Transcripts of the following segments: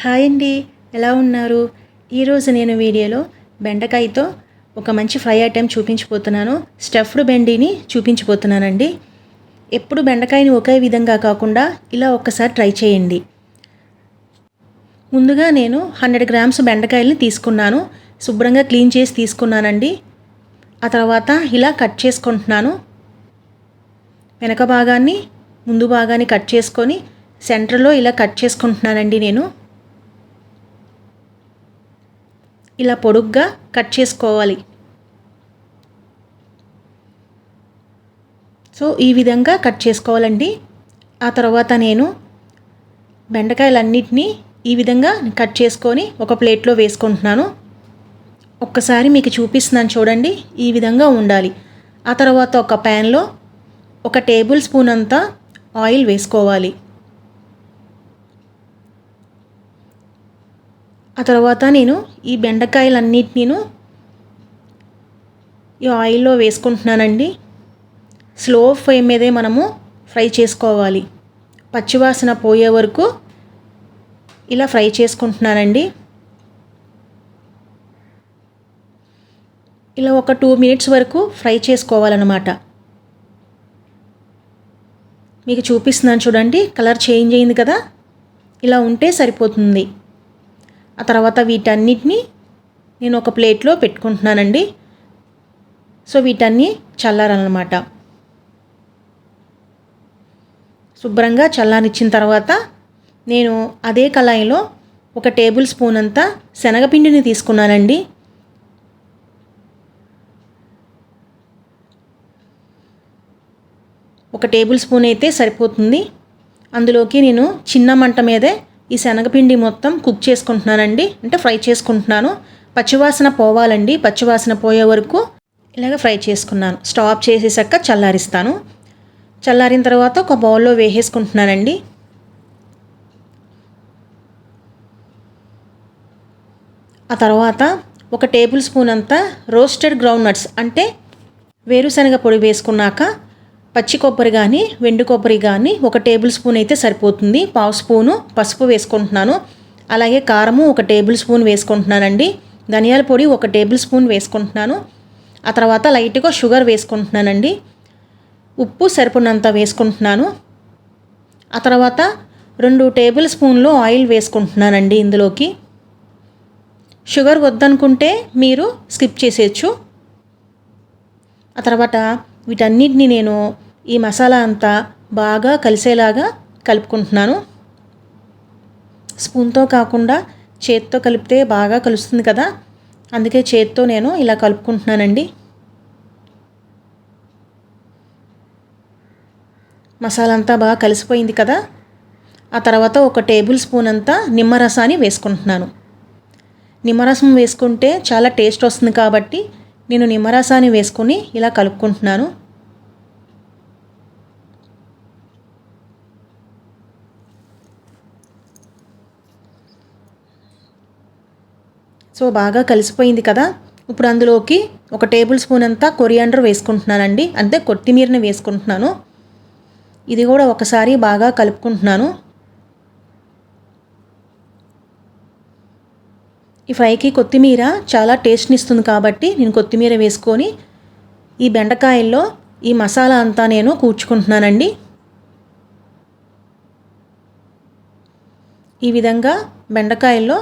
Hi అండి ఎలా ఉన్నారు? ఈరోజు నేను వీడియోలో బెండకాయతో ఒక మంచి ఫ్రై ఐటెం చూపించిపోతున్నాను స్టఫ్డ్ బెండీని చూపించిపోతున్నానండి ఎప్పుడు బెండకాయని ఒకే విధంగా కాకుండా ఇలా ఒక్కసారి ట్రై చేయండి. ముందుగా నేను హండ్రెడ్ గ్రామ్స్ బెండకాయలని తీసుకున్నాను. శుభ్రంగా క్లీన్ చేసి తీసుకున్నానండి. ఆ తర్వాత ఇలా కట్ చేసుకుంటున్నాను. వెనక భాగాన్ని ముందు భాగాన్ని కట్ చేసుకొని సెంటర్లో ఇలా కట్ చేసుకుంటున్నానండి నేను. ఇలా పొడుగ్గా కట్ చేసుకోవాలి. సో ఈ విధంగా కట్ చేసుకోవాలండి. ఆ తర్వాత నేను బెండకాయలన్నిటినీ ఈ విధంగా కట్ చేసుకొని ఒక ప్లేట్లో వేసుకుంటున్నాను. ఒక్కసారి మీకు చూపిస్తున్నాను చూడండి ఈ విధంగా ఉండాలి. ఆ తర్వాత ఒక ప్యాన్లో ఒక టేబుల్ స్పూన్ అంతా ఆయిల్ వేసుకోవాలి. ఆ తర్వాత నేను ఈ బెండకాయలన్నిటినీను ఈ ఆయిల్లో వేసుకుంటున్నానండి. స్లో ఫ్లేమ్ మీదే మనము ఫ్రై చేసుకోవాలి. పచ్చివాసన పోయే వరకు ఇలా ఫ్రై చేసుకుంటున్నానండి. ఇలా ఒక టూ మినిట్స్ వరకు ఫ్రై చేసుకోవాలన్నమాట. మీకు చూపిస్తున్నాను చూడండి కలర్ చేంజ్ అయింది కదా? ఇలా ఉంటే సరిపోతుంది. ఆ తర్వాత వీటన్నిటిని నేను ఒక ప్లేట్లో పెట్టుకుంటున్నానండి. సో వీటన్ని చల్లారనమాట. శుభ్రంగా చల్లారిచ్చిన తర్వాత నేను అదే కళాయిలో ఒక టేబుల్ స్పూన్ అంతా శనగపిండిని తీసుకున్నానండి. ఒక టేబుల్ స్పూన్ అయితే సరిపోతుంది. అందులోకి నేను చిన్న మంట మీదే ఈ శనగపిండి మొత్తం కుక్ చేసుకుంటున్నానండి. అంటే ఫ్రై చేసుకుంటున్నాను. పచ్చివాసన పోవాలండి. పచ్చివాసన పోయే వరకు ఇలాగ ఫ్రై చేసుకున్నాను. స్టాప్ చేసేసాక చల్లారిస్తాను. చల్లారిన తర్వాత ఒక బౌల్లో వేసేసుకుంటున్నానండి. ఆ తర్వాత ఒక టేబుల్ స్పూన్ అంతా రోస్టెడ్ గ్రౌండ్ నట్స్ అంటే వేరుశనగ పొడి వేసుకున్నాక పచ్చి కొబ్బరి కానీ వెండి కొబ్బరి కానీ ఒక టేబుల్ స్పూన్ అయితే సరిపోతుంది. పావు స్పూను పసుపు వేసుకుంటున్నాను. అలాగే కారము ఒక టేబుల్ స్పూన్ వేసుకుంటున్నానండి. ధనియాల పొడి ఒక టేబుల్ స్పూన్ వేసుకుంటున్నాను. ఆ తర్వాత లైట్గా షుగర్ వేసుకుంటున్నానండి. ఉప్పు సరిపడినంత వేసుకుంటున్నాను. ఆ తర్వాత రెండు టేబుల్ స్పూన్లు ఆయిల్ వేసుకుంటున్నానండి ఇందులోకి. షుగర్ వద్దనుకుంటే మీరు స్కిప్ చేసేయచ్చు. ఆ తర్వాత వీటన్నిటిని నేను ఈ మసాలా అంతా బాగా కలిసేలాగా కలుపుకుంటున్నాను. స్పూన్తో కాకుండా చేత్తో కలిపితే బాగా కలుస్తుంది కదా. అందుకే చేత్తో నేను ఇలా కలుపుకుంటున్నానండి. మసాలా అంతా బాగా కలిసిపోయింది కదా. ఆ తర్వాత ఒక టేబుల్ స్పూన్ అంతా నిమ్మరసాన్ని వేసుకుంటున్నాను. నిమ్మరసం వేసుకుంటే చాలా టేస్ట్ వస్తుంది కాబట్టి నేను నిమ్మరసాన్ని వేసుకొని ఇలా కలుపుకుంటున్నాను. సో బాగా కలిసిపోయింది కదా. ఇప్పుడు అందులోకి ఒక టేబుల్ స్పూన్ అంతా కొరియాండర్ వేసుకుంటున్నానండి. అంటే కొత్తిమీరని వేసుకుంటున్నాను. ఇది కూడా ఒకసారి బాగా కలుపుకుంటున్నాను. ఈ ఫ్రైకి కొత్తిమీర చాలా టేస్ట్ని ఇస్తుంది కాబట్టి నేను కొత్తిమీర వేసుకొని ఈ బెండకాయల్లో ఈ మసాలా అంతా నేను కూర్చుకుంటున్నానండి. ఈ విధంగా బెండకాయల్లో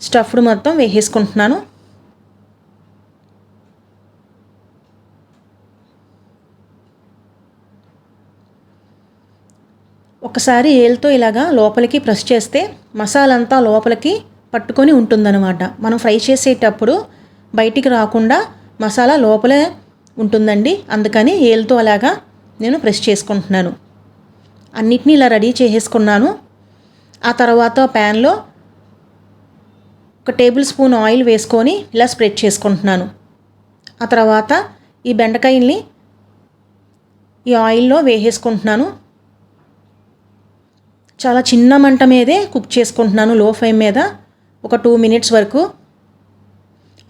స్టఫ్డ్ మొత్తం వేసేసుకుంటున్నాను. ఒకసారి ఏలుతో ఇలాగా లోపలికి ప్రెస్ చేస్తే మసాలా అంతా లోపలికి పట్టుకొని ఉంటుందన్నమాట. మనం ఫ్రై చేసేటప్పుడు బయటికి రాకుండా మసాలా లోపలే ఉంటుందండి. అందుకని ఏలుతో అలాగా నేను ప్రెస్ చేసుకుంటున్నాను. అన్నిటినీ ఇలా రెడీ చేసేసుకున్నాను. ఆ తర్వాత ప్యాన్లో ఒక టేబుల్ స్పూన్ ఆయిల్ వేసుకొని ఇలా స్ప్రెడ్ చేసుకుంటున్నాను. ఆ తర్వాత ఈ బెండకాయల్ని ఈ ఆయిల్లో వేసేసుకుంటున్నాను. చాలా చిన్న మంట మీదే కుక్ చేసుకుంటున్నాను లో ఫ్లేమ్ మీద. ఒక టూ మినిట్స్ వరకు.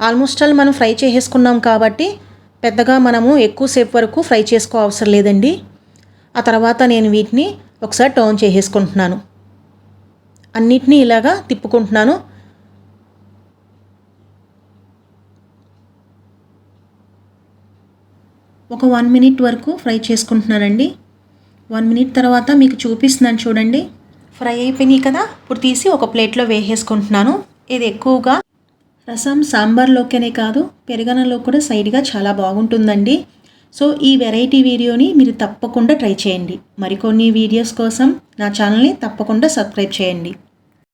ఆల్మోస్ట్ ఆల్ మనం ఫ్రై చేసేసుకున్నాం కాబట్టి పెద్దగా మనము ఎక్కువసేపు వరకు ఫ్రై చేసుకో అవసరం లేదండి. ఆ తర్వాత నేను వీటిని ఒకసారి టర్న్ చేసేసుకుంటున్నాను. అన్నిటినీ ఇలాగా తిప్పుకుంటున్నాను. ఒక వన్ మినిట్ వరకు ఫ్రై చేసుకుంటున్నానండి. వన్ మినిట్ తర్వాత మీకు చూపిస్తున్నాను చూడండి. ఫ్రై అయిపోయినాయి కదా ఇప్పుడు తీసి ఒక ప్లేట్లో వేసేసుకుంటున్నాను. ఇది ఎక్కువగా రసం సాంబార్లోకనే కాదు పెరగనలో కూడా సైడ్గా చాలా బాగుంటుందండి. సో ఈ వెరైటీ వీడియోని మీరు తప్పకుండా ట్రై చేయండి. మరికొన్ని వీడియోస్ కోసం నా ఛానల్ని తప్పకుండా సబ్స్క్రైబ్ చేయండి.